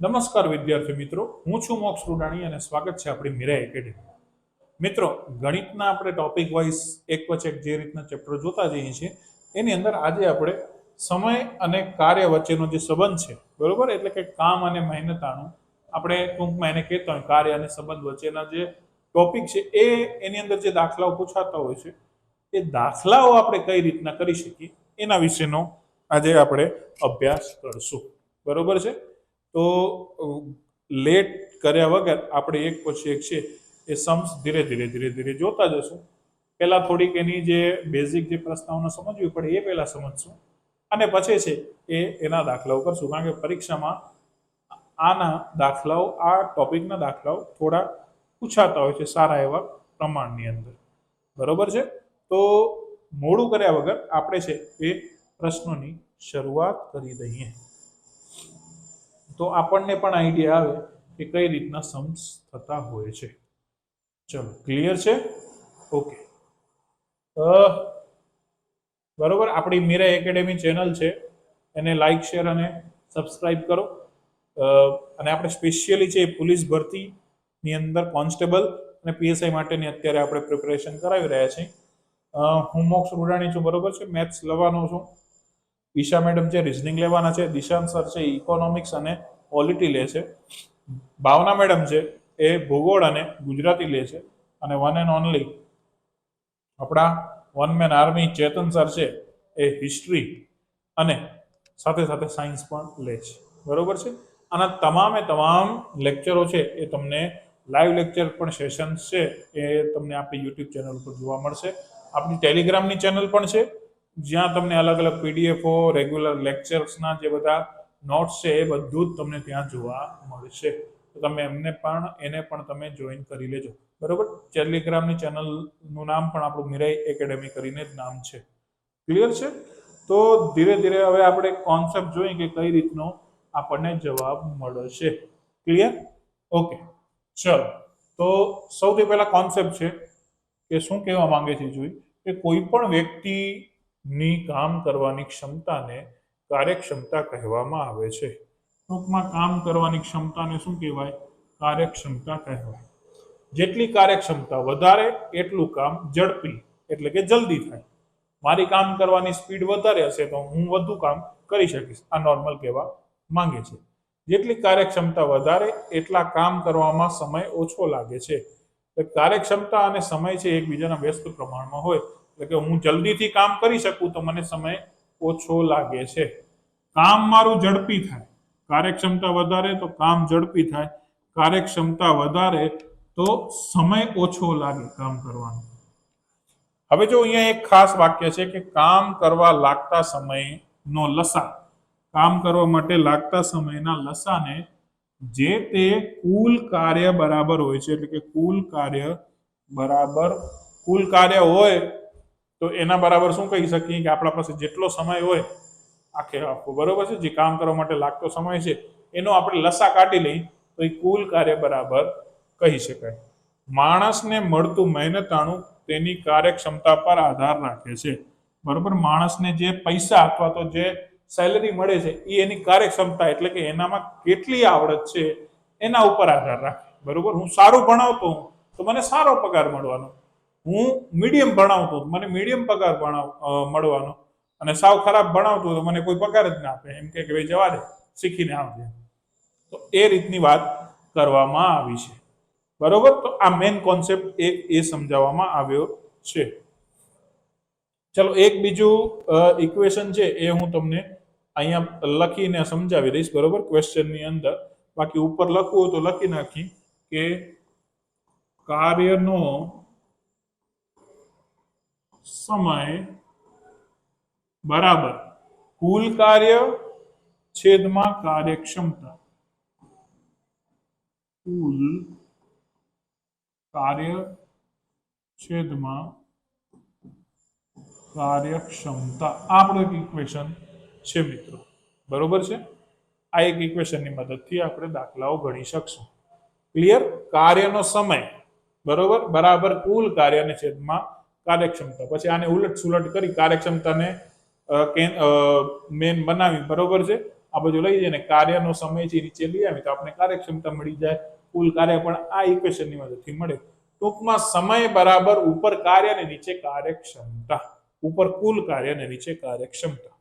નમસ્કાર વિદ્યાર્થી મિત્રો, હું છું મોક્ષ રૂડાણી અને સ્વાગત છે આપણી મીરા એકેડેમી મિત્રો, ગણિતના આપણે ટોપિક વાઇઝ એક પછી એક જે રીતના ચેપ્ટર જોતા જઈએ છીએ, એની અંદર આજે આપણે સમય અને કાર્ય વચ્ચેનો જે સંબંધ છે, બરોબર? એટલે કે કામ અને મહેનતાણું, આપણે ટૂંકમાં એને કહેતા હોય કાર્ય અને સંબંધ વચ્ચેના જે ટોપિક છે, એ એની અંદર જે દાખલાઓ પૂછાતા હોય છે, એ દાખલાઓ આપણે કઈ રીતના કરી શકીએ, એના વિશેનો આજે આપણે અભ્યાસ કરશું. બરોબર છે? તો લેટ કર્યા વગર આપણે એક પછી એક છે, એ સમ્સ ધીરે ધીરે ધીરે ધીરે જોતા જશું. પહેલાં થોડીક એની જે બેઝિક જે પ્રસ્તાવના સમજવી પડે, એ પહેલાં સમજશું. અને પછી છે, એ એના દાખલાઓ કરશું. કારણ કે પરીક્ષામાં આના દાખલાઓ, આ ટોપિકના દાખલાઓ થોડા પૂછાતા હોય છે, સારા એવા પ્રમાણની અંદર. બરોબર છે? તો મોડું કર્યા વગર આપણે છે, એ પ્રશ્નોની શરૂઆત કરી દઈએ. તો આપણને પણ આઈડિયા આવે કે કઈ રીતના સમ્સ થતા હોય છે. ચલો ક્લિયર છે? ઓકે. બરોબર, આપણી મીરા એકેડેમી ચેનલ છે. એને લાઈક શેર અને સબસ્ક્રાઇબ કરો. અને આપણે સ્પેશિયલી છે પોલીસ ભરતીની અંદર કોન્સ્ટેબલ અને પીએસઆઈ માટેની અત્યારે આપણે પ્રિપરેશન કરાવી રહ્યા છીએ. હું મોક્ષ રૂડાણી છું, બરોબર છે? મેથ્સ લવાનો છું. ઈશા મેડમ છે રિઝનિંગ લેવાના છે દિશાંત સર છે ઇકોનોમિક્સ અને પોલિટી લે છે. ભાવના મેડમ છે, એ ભૂગોળ અને ગુજરાતી લે છે. અને વન એન્ડ ઓનલી આપણા one man army Chetan sir છે, એ હિસ્ટ્રી અને સાથે સાથે સાયન્સ પણ લે છે. બરોબર છે? આના તમામે તમામ લેક્ચરો છે, એ તમને લાઈવ લેક્ચર પણ સેશન્સ છે, એ તમને આપણી યુટ્યુબ ચેનલ ઉપર જોવા મળશે. આપણી ટેલિગ્રામની ચેનલ પણ છે જ્યાં તમને અલગ અલગ પીડીએફઓ રેગ્યુલર લેક્ચર્સના જે બધા નોટ્સ છે એ બધું જ તમને ત્યાં જોવા મળશે. તો તમે એમને પણ, એને પણ તમે જોઈન કરી લેજો. બરોબર? ટેલિગ્રામની ચેનલનું નામ પણ આપણું મિરાઈ એકેડેમી કરીને જ નામ છે. ક્લિયર છે? તો ધીરે ધીરે હવે આપણે કોન્સેપ્ટ જોઈએ કે કઈ રીતનો આપણને જવાબ મળશે. ક્લિયર ઓકે ચલો. તો સૌથી પહેલા કોન્સેપ્ટ છે કે શું કહેવા માંગે છે જોઈ? કે કોઈ પણ વ્યક્તિની કામ કરવાની ક્ષમતાને કાર્યક્ષમતા કહેવામાં આવે છે. ટૂંકમાં કામ કરવાની ક્ષમતાને શું કહેવાય? કાર્યક્ષમતા કહેવાય. જેટલી કાર્યક્ષમતા વધારે, એટલું કામ ઝડપી, એટલે કે જલ્દી થાય. મારી કામ કરવાની સ્પીડ વધારે હશે તો હું વધુ કામ કરી શકીશ. આ નોર્મલ કહેવા માંગે છે. જેટલી કાર્યક્ષમતા વધારે, એટલા કામ કરવામાં સમય ઓછો લાગે છે. કાર્યક્ષમતા અને સમય છે એકબીજાના વ્યસ્ત પ્રમાણમાં હોય. એટલે કે હું જલ્દીથી કામ કરી શકું તો મને સમય ઓછો લાગે છે. કામ મારું ઝડપી થાય. કાર્યક્ષમતા વધારે તો કામ ઝડપી થાય. કાર્યક્ષમતા વધારે તો સમય ઓછો લાગે કામ કરવાનો. હવે જો અહીંયા એક ખાસ વાક્ય છે કે કામ કરવા લાગતા સમયનો લસા. કામ કરવા માટે લાગતા સમયના લસાને જે તે કુલ કાર્ય બરાબર હોય છે, એટલે કે કુલ કાર્ય બરાબર, કુલ કાર્ય હોય તો એના બરાબર શું કહી શકીએ કે આપણા પાસે જેટલો સમય હોય, આખે આખો બરોબર છે? જે કામ કરવા માટે લાગતો સમય છે, એનો આપણે લસા કાઢી લઈ તો એ કુલ કાર્ય બરાબર કહી શકાય. માણસને મળતું મહેનતાણું તેની કાર્યક્ષમતા પર આધાર રાખે છે. બરોબર? માણસને જે પૈસા અથવા તો જે સેલરી મળે છે, એ એની કાર્યક્ષમતા એટલે કે એનામાં કેટલી આવડત છે, એના ઉપર આધાર રાખે. બરોબર? હું સારું ભણાવતો તો મને સારો પગાર મળવાનો. હું મીડિયમ ભણાવતો હતો. મને મીડિયમ પગાર ભણાવ મળવાનો. અને સાવ ખરાબ ભણાવતો હતો. મને કોઈ પગાર જ ના આપે. એમ કે ભાઈ, જવા દે. શીખીને આવજે. તો એ રીતની વાત કરવામાં આવી છે. બરોબર? તો આ મેઇન કોન્સેપ્ટ એક એ સમજાવવામાં આવ્યો છે. ચલો, એક બીજું ઇક્વેશન છે એ હું તમને અહીંયા લખીને સમજાવી દઈશ. બરોબર? ક્વેશ્ચનની અંદર. બાકી ઉપર લખવું તો લખી નાખી કે કાર્યનો સમય બરાબર. કુલ કાર્ય છેદમાં કાર્યક્ષમતા. કુલ કાર્ય છેદમાં કાર્યક્ષમતા. આપણું એક ઇક્વેશન છે મિત્રો. બરોબર છે? આ એક ઇક્વેશનની મદદથી આપણે દાખલાઓ ગણી શકશું. ક્લિયર કાર્યનો સમય. બરોબર? બરાબર? કુલ કાર્યને છેદમાં કાર્યક્ષમતા. પછી આને ઉલટ સુલટ કરી કાર્યક્ષમતાને મેન બનાવી. બરોબર છે? આ બધું લઈ જઈને કાર્યનો સમય છે નીચે લઈ આવી તો આપણે કાર્યક્ષમતા મળી જાય. કુલ કાર્ય પણ આ ઇક્વેશનની મદદથી મળે. ટૂંકમાં સમય બરાબર ઉપર કાર્ય અને નીચે કાર્યક્ષમતા. ઉપર કુલ કાર્ય અને નીચે કાર્યક્ષમતા.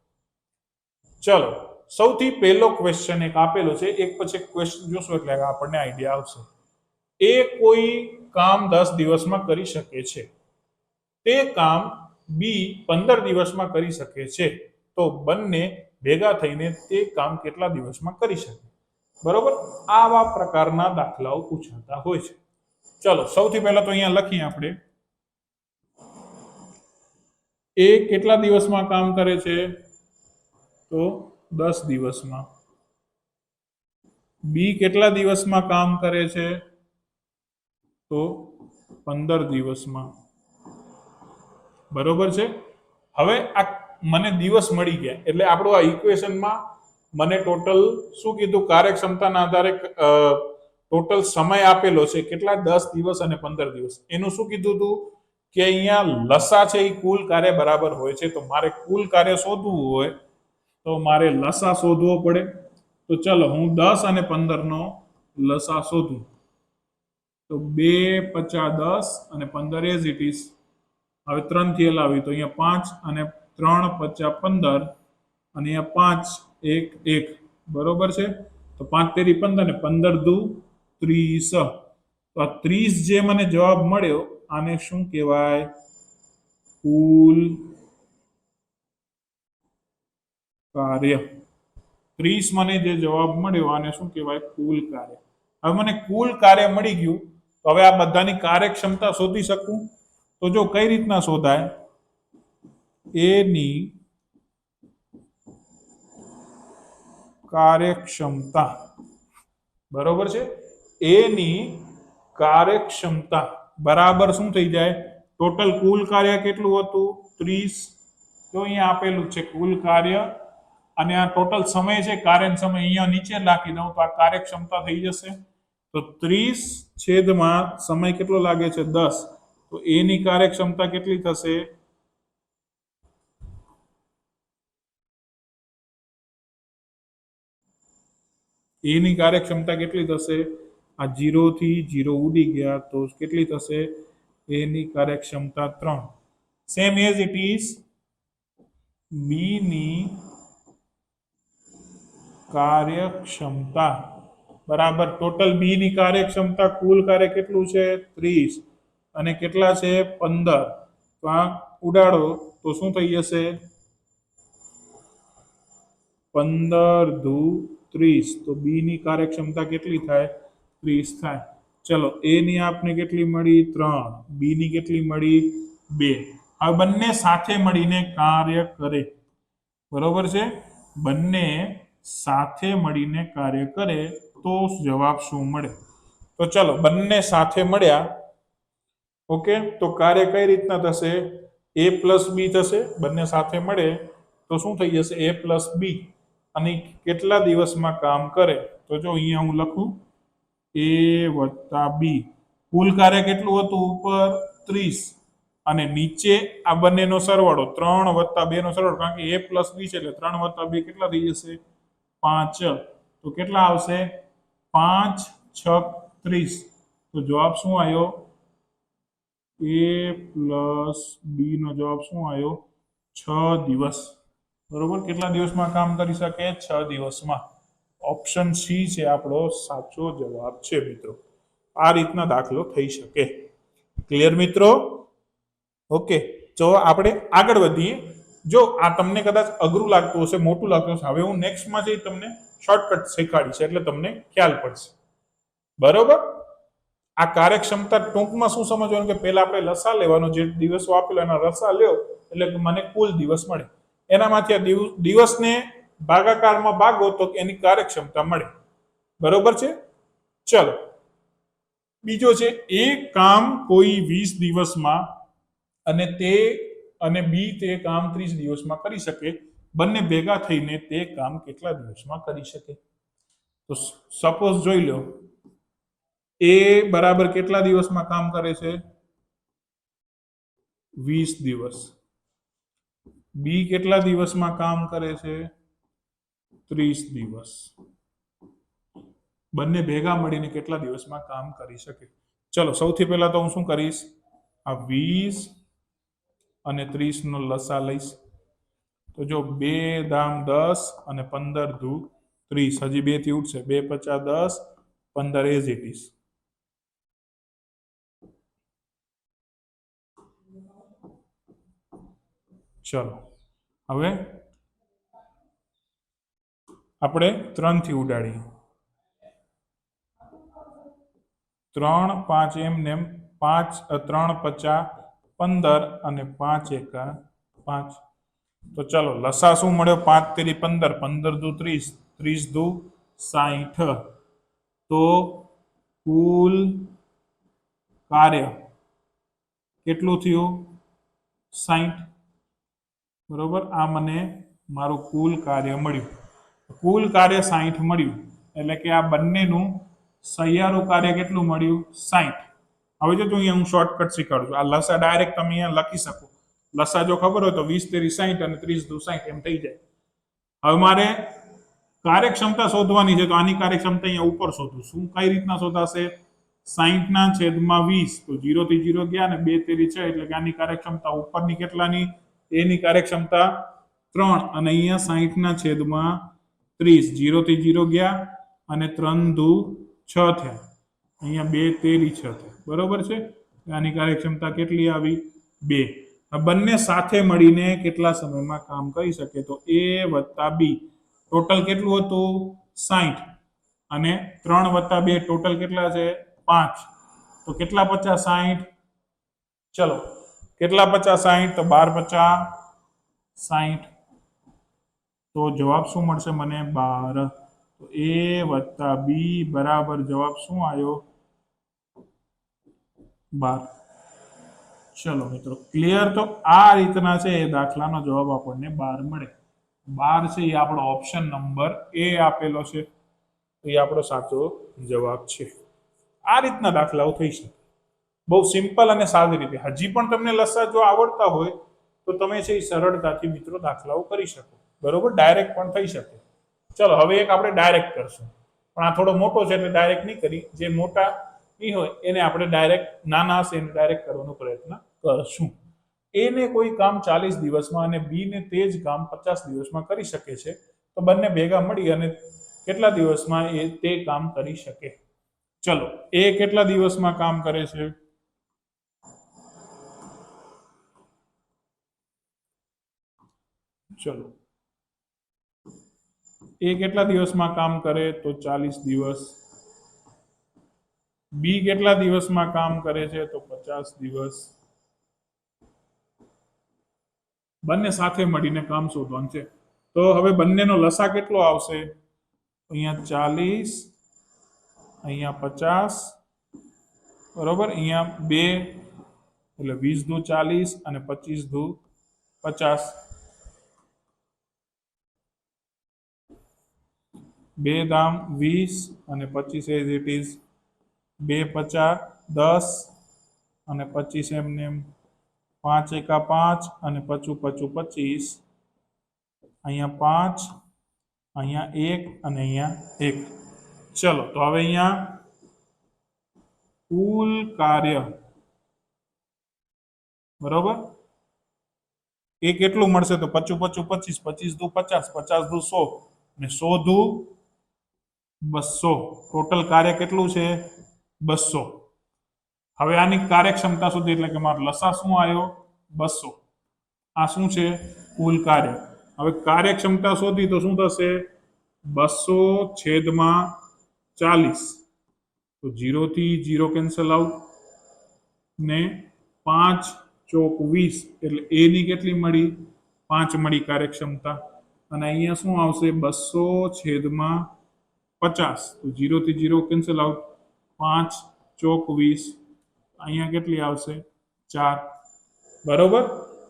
ચલો, સૌથી પહેલો ક્વેશ્ચન એક આપેલો છે. એક પછી ક્વેશ્ચન જોશું એટલે આપણને આઈડિયા આવશે. એ કોઈ કામ દસ દિવસમાં કરી શકે છે. તે કામ બી પંદર દિવસમાં કરી શકે છે. તો બંને ભેગા થઈને તે કામ કેટલા દિવસમાં કરી શકે? બરોબર? આવા પ્રકારના દાખલાઓ પૂછાતા હોય છે. ચલો, સૌથી પહેલા તો અહીંયા લખીએ આપણે. એ કેટલા દિવસમાં કામ કરે છે? તો દસ દિવસમાં. બી કેટલા દિવસમાં કામ કરે છે? તો પંદર દિવસમાં. બરોબર છે? હવે આ મને દિવસ મળી ગયા. એટલે આપણું આ ઇક્વેશનમાં મને ટોટલ શું કીધું? કાર્યક્ષમતાના આધારે ટોટલ સમય આપેલો છે. કેટલા? દસ દિવસ અને પંદર દિવસ. એનું શું કીધું હતું કે અહીંયા લસા છે એ કુલ કાર્ય બરાબર હોય છે. તો મારે કુલ કાર્ય શોધવું હોય, તો મારે લસા શોધવો પડે. તો ચલો, હું દસ અને પંદરનો લસા શોધું. તો બે પચાસ દસ અને પંદર એઝ ઇટ ઇઝ હવે ત્રણથી હલાવી તો અહીંયા પાંચ અને ત્રણ પચાસ પંદર અને અહીંયા પાંચ, એક એક. બરોબર છે? તો પાંચ તેરી પંદર ને પંદર દુ ત્રીસ. તો આ ત્રીસ જે મને જવાબ મળ્યો, આને શું કહેવાય? કુલ કાર્ય. ત્રીસ મને જે જવાબ મળ્યો, આને શું કહેવાય? કુલ કાર્ય. હવે મને કુલ કાર્ય મળી ગયું. તો હવે આ બધાની કાર્યક્ષમતા શોધી શકું? તો જો કઈ રીતના શોધાય? એની કાર્યક્ષમતા. બરોબર છે? એની કાર્યક્ષમતા બરાબર શું થઈ જાય? ટોટલ કુલ કાર્ય કેટલું હતું? ત્રીસ. તો અહીંયા આપેલું છે કુલ કાર્ય, અને આ ટોટલ સમય છે કાર્ય સમય અહીંયા નીચે રાખી દઉં તો આ કાર્યક્ષમતા થઈ જશે. તો ત્રીસ છેદમાં સમય કેટલો લાગે છે? દસ. તો એની કાર્યક્ષમતા કેટલી થશે? એની કાર્યક્ષમતા કેટલી થશે? આ જીરો થી જીરો ઉડી ગયા તો કેટલી થશે? એની કાર્યક્ષમતા ત્રણ. Same as it is B ની કાર્યક્ષમતા. બરાબર ટોટલ બી ની કાર્યક્ષમતા કુલ કાર્ય કેટલું છે? ત્રીસ. અને કેટલા છે? પંદર. તો આ ઉડાડો, તો શું થઈ જશે? પંદર ધુ ત્રીસ. તો બી ની કાર્યક્ષમતા કેટલી થાય? ત્રીસ થાય. ચલો એ ની આપને કેટલી મળી? ત્રણ. બી ની કેટલી મળી? બે. આ બંને સાથે મળીને કાર્ય કરે. બરોબર છે? બંને સાથે મળીને કાર્ય કરે, તો જવાબ શું મળે? તો ચલો, બંને સાથે મળ્યા. ઓકે? તો કાર્ય કઈ રીતના થશે? એ પ્લસ બી થશે, બંને સાથે મળે, તો શું થઈ જશે? એ પ્લસ બી અને કેટલા દિવસમાં કામ કરે? તો જો અહીંયા હું લખું એ વત્તા બી કુલ કાર્ય કેટલું હતું? ઉપર ત્રીસ. અને નીચે આ બંનેનો સરવાળો, ત્રણ વત્તા બે નો સરવાળો, કારણ કે એ પ્લસ બી છે એટલે ત્રણ વત્તા બે કેટલા થઈ જશે? પાંચ. તો કેટલા આવશે? પાંચ છ ત્રીસ. તો જવાબ શું આવ્યો? એ પ્લસ બીનો જવાબ શું આવ્યો? છ દિવસ. બરોબર? કેટલા દિવસમાં કામ કરી શકે? છ દિવસમાં. ઓપ્શન સી છે આપણો. સાચો જવાબ છે, મિત્રો. આ રીતના દાખલો થઈ શકે. ક્લિયર મિત્રો? ઓકે તો આપણે આગળ વધીએ, જો આ તમને કદાચ અઘરું લાગતું હશે, મોટું લાગતું હશે, હવે હું નેક્સ્ટમાં જઈ તમને શોર્ટકટ શીખવાડીશ, એટલે તમને ખ્યાલ પડશે. બરોબર? આ કાર્યક્ષમતા ટૂંકમાં શું સમજવાનું કે પહેલા આપણે લસા લેવાનો, જે દિવસો આપેલો એના રસા લ્યો, એટલે મને કુલ દિવસ મળે. એનામાંથી આ દિવ- દિવસને ભાગાકારમાં ભાગો તો એની કાર્યક્ષમતા મળે. બરોબર છે? ચલો. બીજો છે એ કામ કોઈ વીસ દિવસમાં અને તે, અને બી તે કામ ત્રીસ દિવસમાં કરી શકે. બંને ભેગા થઈને તે કામ કેટલા દિવસમાં કરી શકે? તો સપોઝ જોઈ લો એ બરાબર કેટલા દિવસમાં કામ કરે છે? વીસ દિવસ. બી કેટલા દિવસમાં કામ કરે છે? ત્રીસ દિવસ. બંને ભેગા મળીને કેટલા દિવસમાં કામ કરી શકે? ચલો, સૌથી પહેલા તો હું શું કરીશ? આ વીસ અને ત્રીસ નો લસા લઈશ. તો જો બે દામ દસ અને પંદર દુ ત્રીસ. હજી બેથી ઉઠશે. બે પચાસ દસ, પંદર એઝ ઇટ ઇઝ ચલો. હવે આપણે ત્રણથી ઉડાડીએ. ત્રણ, પાંચ એમ ને એમ, પાંચ, ત્રણ પચા પંદર અને પાંચ એકા પાંચ. તો ચાલો, લસા શું મળ્યો? પાંચ તેરી પંદર પંદર દુ ત્રીસ ત્રીસ દુ સાહીઠ તો કુલ કાર્ય કેટલું થયું? સાહીઠ બરોબર? આ મને મારું કુલ કાર્ય મળ્યું. કુલ કાર્ય સાહીઠ મળ્યું. એટલે કે આ બંનેનું સહિયારું કાર્ય કેટલું મળ્યું? સાહીઠ હવે જો અહીંયા હું શોર્ટકટ શીખવાડું છું. આ લસા ડાયરેક્ટ તમે અહીંયા લખી શકો. લસા જો ખબર હોય તો વીસ તેરી સાહીઠ અને ત્રીસ દુ સાહીઠ એમ થઈ જાય. હવે મારે કાર્યક્ષમતા શોધવાની છે તો આની કાર્યક્ષમતા અહીંયા ઉપર શોધું. શું કઈ રીતના શોધાશે? સાહીઠના છેદમાં વીસ. તો જીરોથી જીરો ગયા અને બે તેરી છે એટલે કે આની કાર્યક્ષમતા ઉપરની કેટલાની? એની કાર્યક્ષમતા ત્રણ અને અહીંયા સાહીઠ ના છેદમાં ત્રીસ. જીરો થી જીરો ગયા અને ત્રણ દુ છ થયા. અહીંયા બે તેરી છ થયા. બરોબર છે? આની કાર્યક્ષમતા કેટલી આવી? બે. બંને સાથે મળીને કેટલા સમયમાં કામ કરી શકે? તો એ વત્તા બી. ટોટલ કેટલું હતું? સાહીઠ. અને ત્રણ વત્તા બે. ટોટલ કેટલા છે? પાંચ. તો કેટલા પચાસ સાહીઠ? ચલો. કેટલા પચાસ, સાહીઠ? તો બાર પચાસ, સાહીઠ. તો જવાબ શું મળશે મને? બાર. તો એ વત્તા બી બરાબર જવાબ શું આવ્યો? બાર. ચલો મિત્રો ક્લિયર તો આ રીતના છે એ દાખલાનો જવાબ આપણને બાર મળે. બાર છે એ આપણો ઓપ્શન નંબર એ આપેલો છે. એ આપણો સાચો જવાબ છે. આ રીતના દાખલાઓ થઈ શકે. બહુ સિમ્પલ અને સાદી રીતે. હજી પણ તમને લસા જો આવડતા હોય, તો તમે છે એ સરળતાથી મિત્રો દાખલાઓ કરી શકો. બરોબર? ડાયરેક્ટ પણ થઈ શકે. ચલો, હવે એક આપણે ડાયરેક્ટ કરશું. પણ આ થોડો મોટો છે એટલે ડાયરેક્ટ નહીં કરી. જે મોટા નહીં હોય, એને આપણે ડાયરેક્ટ નાના હશે એને ડાયરેક્ટ કરવાનો પ્રયત્ન કરશું. એને કોઈ કામ ચાલીસ દિવસમાં અને બી ને તે જ કામ પચાસ દિવસમાં કરી શકે છે, તો બંને ભેગા મળી અને કેટલા દિવસમાં એ તે કામ કરી શકે? ચલો એ કેટલા દિવસમાં કામ કરે છે? ચલો. એ કેટલા દિવસમાં કામ કરે તો ચાલીસ દિવસ. બી કેટલા દિવસમાં કામ કરે છે તો પચાસ દિવસ. બંને સાથે મળીને કામ શોધવાનું છે. તો હવે બંનેનો લસા કેટલો આવશે? અહીંયા ચાલીસ, અહીંયા પચાસ, બરોબર? અહીંયા બે, એટલે વીસ દુ ચાલીસ અને પચીસ દુ પચાસ. બે દામ વીસ અને પચીસ એઝ ઇટ ઇઝ બે પચાસ, દસ અને પચીસ એમને એમ. પાંચ એકા પાંચ અને પચું પચું પચીસ. અહીંયા પાંચ, અહીંયા એક અને અહીંયા એક. ચલો, તો હવે અહીંયા કુલ કાર્ય. બરોબર? એ કેટલું મળશે તો પચું પચું પચીસ પચીસ દુ પચાસ પચાસ દુ સો. અને સો દુ બસો. ટોટલ કાર્ય કેટલું છે? બસો. હવે આની કાર્યક્ષમતા સુધી એટલે કે મારો લસા શું આવ્યો? બસો. આ શું છે? કુલ કાર્ય. હવે કાર્યક્ષમતા શોધી તો શું થશે? બસો છેદમાં ચાલીસ. તો જીરોથી જીરો કેન્સલ આઉટ. ને પાંચ ચોક વીસ. એટલે એની કેટલી મળી? પાંચ મળી કાર્યક્ષમતા. અને અહીંયા શું આવશે? બસો છેદમાં પચાસ. તો જીરોથી જીરો કેન્સલ આઉટ પાંચ, ચોક વીસ. અહીંયા કેટલી આવશે? ચાર. બરોબર?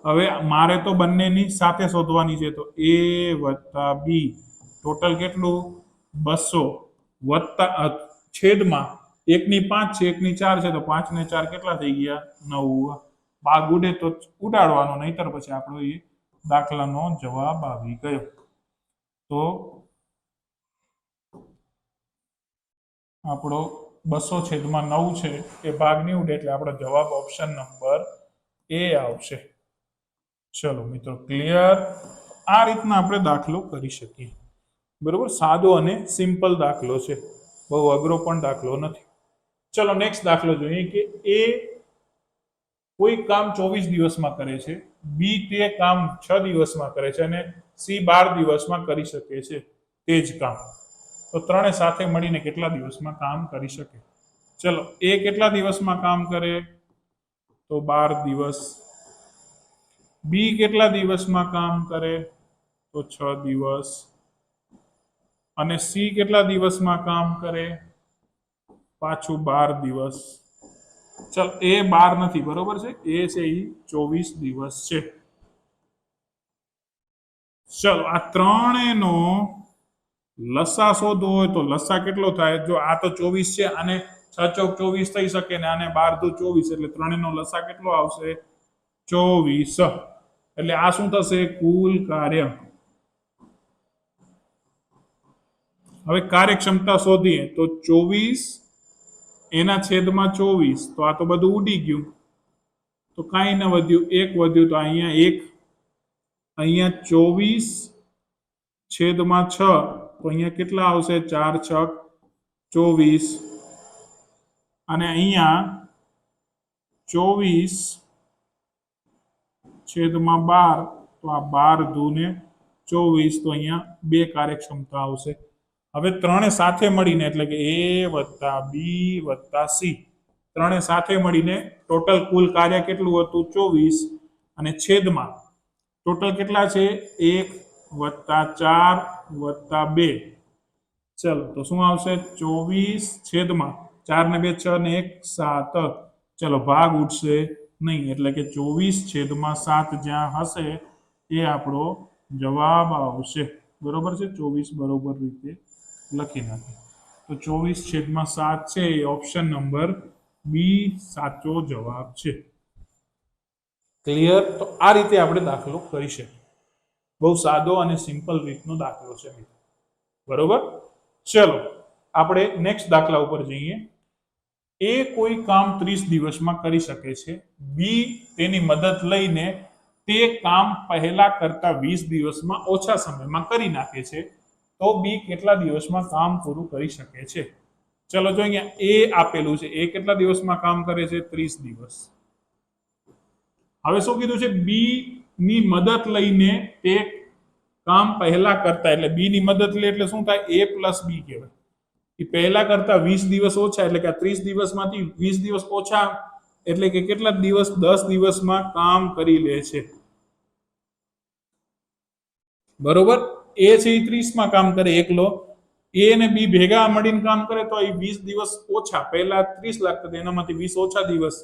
હવે મારે તો બંનેની સાથે શોધવાની છે, તો એ વત્તા બી. ટોટલ કેટલું? બસો. વત્તા છેદમાં એકની પાંચ છે, એકની ચાર છે, તો પાંચ ને ચાર કેટલા થઈ ગયા? નવ. બાગ ઉડે તો ઉડાડવાનો, નહીતર પછી આપણો એ દાખલાનો જવાબ આવી ગયો. તો આપણો બસો છેદમાં નવ છે એ ભાગ નહીં ઉડે એટલે આપણો જવાબ ઓપ્શન નંબર એ આવશે. ચલો મિત્રો ક્લિયર આ રીતના આપણે દાખલો કરી શકીએ. બરોબર? સાદો અને સિમ્પલ દાખલો છે. બહુ અઘરો પણ દાખલો નથી. ચલો નેક્સ્ટ દાખલો જોઈએ કે એ કોઈ કામ ચોવીસ દિવસમાં કરે છે બી તે કામ છ દિવસમાં કરે છે અને સી બાર દિવસમાં કરી શકે છે. તે જ કામ. તો ત્રણે સાથે મળીને કેટલા દિવસમાં કામ કરી શકે? ચલો, એ કેટલા દિવસમાં કામ કરે? તો બાર દિવસ. બી કેટલા દિવસમાં કામ કરે? તો છ દિવસ. અને સી કેટલા દિવસમાં કામ કરે? પાછું બાર દિવસ. ચલ, એ બાર નથી, બરોબર છે? એ છે એ ચોવીસ દિવસ છે. ચલો, આ ત્રણેયનો લસા શોધવો હોય તો લસા કેટલો થાય? જો આ તો ચોવીસ છે અને છ ચોક ચોવીસ થઈ શકે ને આને બાર દુ ચોવીસ, એટલે ત્રણેયનો લસા કેટલો આવશે? ચોવીસ. એટલે આ શું થશે? કુલ કાર્ય. હવે કાર્યક્ષમતા શોધીએ તો ચોવીસ, એના છેદમાં ચોવીસ, તો આ તો બધું ઉડી ગયું. તો કાંઈ ન વધ્યું, એક વધ્યું તો અહીંયા એક, અહીંયા ચોવીસ, છેદમાં છ. તો અહીંયા કેટલા આવશે? ચાર છક ચોવીસ. અને અહીંયા ચોવીસ છેદમાં બાર, તો આ બાર દૂને ચોવીસ, તો અહીંયા બે કાર્યક્ષમતા આવશે. હવે ત્રણે સાથે મળીને, એટલે કે એ વત્તા બી વત્તા સી, ત્રણે સાથે મળીને ટોટલ કુલ કાર્ય કેટલું હતું? ચોવીસ. અને છેદમાં ટોટલ કેટલા છે? એક વત્તા ચાર વત્તા બે. ચલો, તો શું આવશે? ચોવીસ છેદમાં ચાર ને બે છ ને એક સાત. ચલો, ભાગ ઉઠશે નહીં, એટલે કે ચોવીસ છેદમાં સાત જ્યાં હશે એ આપણો જવાબ આવશે. બરોબર છે? ચોવીસ બરોબર રીતે લખી નાખે તો ચોવીસ છેદમાં સાત છે, એ ઓપ્શન નંબર બી સાચો જવાબ છે. ક્લિયર તો આ રીતે આપણે દાખલો કરી શકીએ. બહુ સાદો અને સિમ્પલ રીતનો દાખલો છે મિત્રો. બરોબર? ચલો, આપણે નેક્સ્ટ દાખલા ઉપર જઈએ. એ કોઈ કામ ત્રીસ દિવસમાં કરી શકે છે. બી, તેની મદદ લઈને તે કામ પહેલા કરતા વીસ દિવસમાં ઓછા સમયમાં કરી નાખે છે. તો બી કેટલા દિવસમાં કામ પૂરું કરી શકે છે? ચલો, જો અહીંયા એ આપેલું છે, એ કેટલા દિવસમાં કામ કરે છે? ત્રીસ દિવસ. હવે શું કીધું છે? બી ની મદદ લઈને તે કામ પહેલા કરતા, એટલે બી ની મદદ લે એટલે શું થાય? એ પ્લસ બી કહેવાય. એ પહેલા કરતા વીસ દિવસ ઓછા, એટલે કે ત્રીસ દિવસમાંથી વીસ દિવસ ઓછા, એટલે કે કેટલા દિવસ? દસ દિવસમાં કામ કરી લે છે. બરોબર? એ છે એ ત્રીસમાં કામ કરે, એકલો. એ અને બી ભેગા મળીને કામ કરે તો એ વીસ દિવસ ઓછા. પહેલા ત્રીસ લાગતા એનામાંથી વીસ ઓછા દિવસ,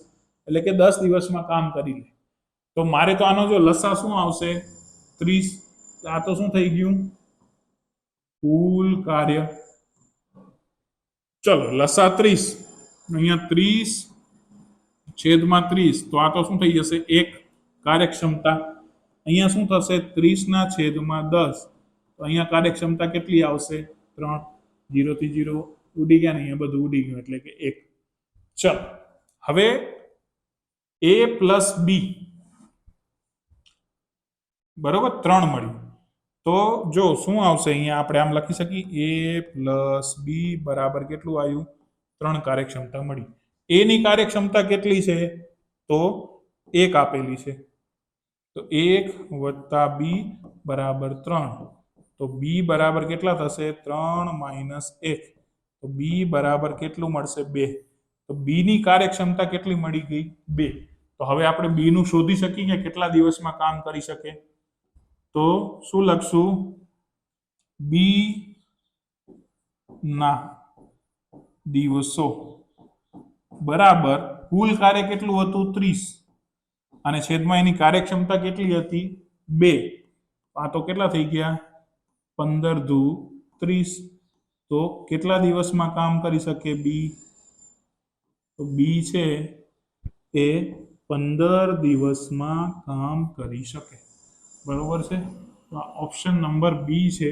એટલે કે દસ દિવસમાં કામ કરી લે. તો મારે તો આનો જો લસા શું આવશે? ત્રીસ, આ તો શું થઈ ગયું? કુલ કાર્ય. ચલો, લસા ત્રીસ. અહીંયા ત્રીસ, છેદમાં ત્રીસ. તો આ તો શું થઈ જશે? એક કાર્યક્ષમતા. અહીંયા શું થશે? ત્રીસના છેદમાં દસ. તો અહીંયા કાર્યક્ષમતા કેટલી આવશે? ત્રણ. જીરો થી જીરો ઉડી ગયા ને અહીંયા બધું ઉડી ગયું એટલે કે એક. ચલો, હવે એ પ્લસ બી. બરોબર? ત્રણ મળ્યું. તો જો શું આવશે? અહીંયા આપણે આમ લખી શકીએ, એ પ્લસ બી બરાબર કેટલું આવ્યું? ત્રણ કાર્યક્ષમતા મળી. એની કાર્યક્ષમતા કેટલી છે? તો એક આપેલી છે. તો એક વત્તા બી બરાબર ત્રણ. તો બી બરાબર કેટલા થશે? ત્રણ માઇનસ એક. તો બી બરાબર કેટલું મળશે? બે. તો બીની કાર્યક્ષમતા કેટલી મળી ગઈ? બે. તો હવે આપણે બીનું શોધી શકીએ કે કેટલા દિવસમાં કામ કરી શકે? તો શું લખશું? બી ના, દિવસો. બરાબર. કુલ કાર્ય કેટલું હતું? ત્રીસ. અને છેદમાં એની કાર્યક્ષમતા કેટલી હતી? બે. આ તો કેટલા થઈ ગયા? પંદર દુ ત્રીસ. તો કેટલા દિવસમાં કામ કરી શકે બી? તો બી છે એ પંદર દિવસમાં કામ કરી શકે. બરોબર છે? તો ઓપ્શન નંબર બી છે,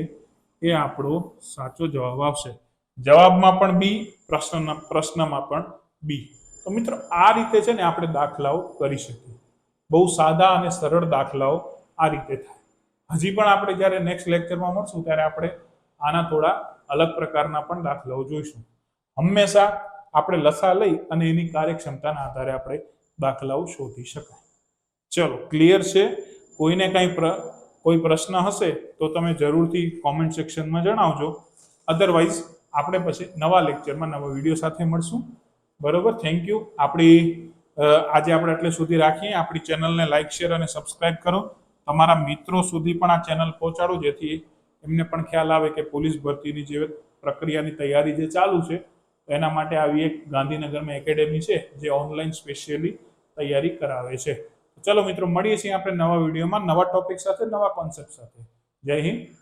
એ આપણો સાચો જવાબ આવશે જવાબમાં પણ બી પ્રશ્નના પ્રશ્નમાં પણ બી તો મિત્રો, આ રીતે છે ને આપણે દાખલાઓ કરી શકીએ. બહુ સાદા અને સરળ દાખલાઓ આ રીતે થાય. હજી પણ આપણે જ્યારે નેક્સ્ટ લેક્ચરમાં મળશું, ત્યારે આપણે આના થોડા અલગ પ્રકારના પણ દાખલાઓ જોઈશું. હંમેશા આપણે લસા લઈ અને એની કાર્યક્ષમતાના આધારે આપણે દાખલાઓ શોધી શકાય. ચલો ક્લિયર છે? કોઈને કાંઈ કોઈ પ્રશ્ન હશે તો તમે જરૂરથી કોમેન્ટ સેક્શનમાં જણાવજો. અધરવાઇઝ આપણે પછી નવા લેક્ચરમાં નવા વીડિયો સાથે મળશું. બરોબર? થેન્ક યુ આપણી આજે આપણે એટલે સુધી રાખીએ. આપણી ચેનલને લાઇક શેર અને સબસ્ક્રાઇબ કરો. તમારા મિત્રો સુધી પણ આ ચેનલ પહોંચાડો, જેથી એમને પણ ખ્યાલ આવે કે પોલીસ ભરતીની જે પ્રક્રિયાની તૈયારી જે ચાલુ છે એના માટે આવી એક ગાંધીનગરમાં એકેડેમી છે, જે ઓનલાઈન સ્પેશિયલી તૈયારી કરાવે છે. ચલો મિત્રો, મળીએ છીએ આપણે નવા વિડીયોમાં નવા ટોપિક સાથે, નવા કોન્સેપ્ટ સાથે. જય હિન્દ.